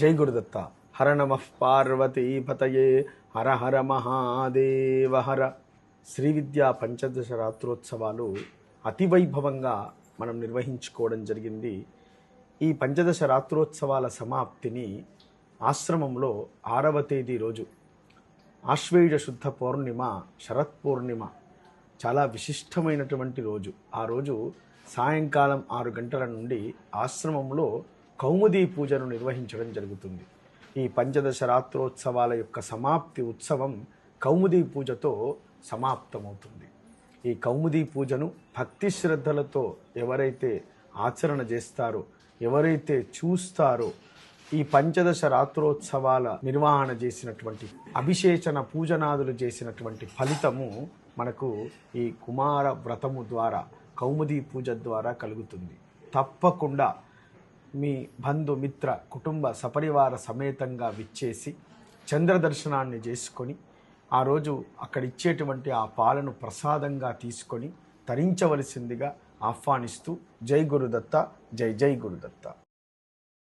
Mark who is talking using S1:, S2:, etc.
S1: జై గురుదత్త. హర నమ పార్వతీపతయే హర హర మహాదేవ హర. శ్రీ విద్యా పంచదశ రాత్రోత్సవాలు అతి వైభవంగా మనం నిర్వహించుకోవడం జరిగింది. ఈ పంచదశ రాత్రోత్సవాల సమాప్తిని ఆశ్రమంలో ఆరవ తేదీ రోజు ఆశ్వేయుజ శుద్ధ పౌర్ణిమ శరత్ పౌర్ణిమ చాలా విశిష్టమైనటువంటి రోజు. ఆ రోజు సాయంకాలం ఆరు గంటల నుండి ఆశ్రమంలో కౌముదీ పూజను నిర్వహించడం జరుగుతుంది. ఈ పంచదశ రాత్రోత్సవాల యొక్క సమాప్తి ఉత్సవం కౌముదీ పూజతో సమాప్తమవుతుంది. ఈ కౌముదీ పూజను భక్తి శ్రద్ధలతో ఎవరైతే ఆచరణ చేస్తారో ఎవరైతే చూస్తారో ఈ పంచదశ రాత్రోత్సవాల నిర్వహణ చేసినటువంటి అభిషేచన పూజనాదులు చేసినటువంటి ఫలితము మనకు ఈ కుమార వ్రతము ద్వారా కౌముదీ పూజ ద్వారా కలుగుతుంది. తప్పకుండా మీ బంధుమిత్ర కుటుంబ సపరివార సమేతంగా విచ్చేసి చంద్రదర్శనాన్ని చేసుకొని ఆ రోజు అక్కడ ఇచ్చేటువంటి ఆ పాలను ప్రసాదంగా తీసుకొని తరించవలసిందిగా ఆహ్వానిస్తూ జై గురుదత్త జై జై గురుదత్త.